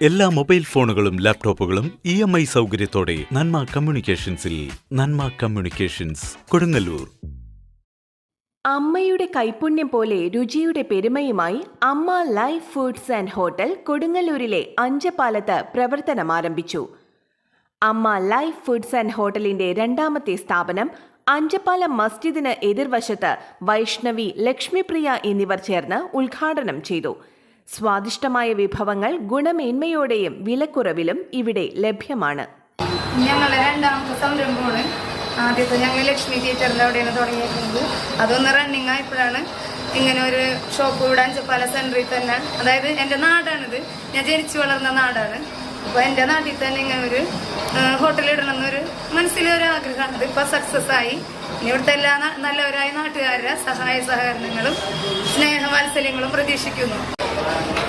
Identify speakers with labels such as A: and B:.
A: എല്ലാ മൊബൈൽ ഫോണുകളും ലാപ്ടോപ്പുകളും ഇ എം ഐ സൗകര്യത്തോടെ നന്മ കമ്മ്യൂണിക്കേഷൻസിൽ നന്മ കമ്മ്യൂണിക്കേഷൻസ് കൊടുങ്ങല്ലൂർ.
B: അമ്മയുടെ കൈപുണ്യം പോലെ രുചിയുടെ പെരുമയുമായി Amma life foods and hotel കൊടുങ്ങല്ലൂരിലെ അഞ്ചപ്പാലത്ത് പ്രവർത്തനം ആരംഭിച്ചു. അമ്മ ലൈഫ് ഫുഡ്സ് ആൻഡ് ഹോട്ടലിന്റെ രണ്ടാമത്തെ സ്ഥാപനം അഞ്ചപ്പാലം മസ്ജിദിന് എതിർവശത്ത് വൈഷ്ണവി ലക്ഷ്മിപ്രിയ എന്നിവർ ചേർന്ന് ഉദ്ഘാടനം ചെയ്തു. സ്വാദിഷ്ടമായ വിഭവങ്ങൾ ഗുണമേന്മയോടെയും വിലക്കുറവിലും ഇവിടെ ലഭ്യമാണ്.
C: ഞങ്ങളുടെ രണ്ടാമത്തെ സംരംഭമാണ്. ആദ്യത്തെ ഞങ്ങൾ ലക്ഷ്മി തിയേറ്ററിന്റെ അവിടെയാണ് തുടങ്ങിയിരിക്കുന്നത് അതൊന്ന് റണ്ണിങ് ആയപ്പോഴാണ് ഇങ്ങനെ ഒരു ഷോപ്പ് ഇവിടെ അഞ്ചപ്പാല സെന്ററിൽ തന്നെ. അതായത് എന്റെ നാടാണിത്. ഞാൻ ജനിച്ചു വളർന്ന നാടാണ്. അപ്പോൾ എന്റെ നാട്ടിൽ തന്നെ ഇങ്ങനെ ഒരു ഹോട്ടൽ ഇടണം എന്നൊരു മനസ്സിലൊരു ആഗ്രഹമാണ്. ഇതിപ്പോൾ സക്സസ് ആയി. ഇവിടുത്തെ എല്ലാ നല്ലവരായ നാട്ടുകാരുടെ സഹായ സഹകരണങ്ങളും സ്നേഹ വാത്സല്യങ്ങളും പ്രതീക്ഷിക്കുന്നു. Thank you.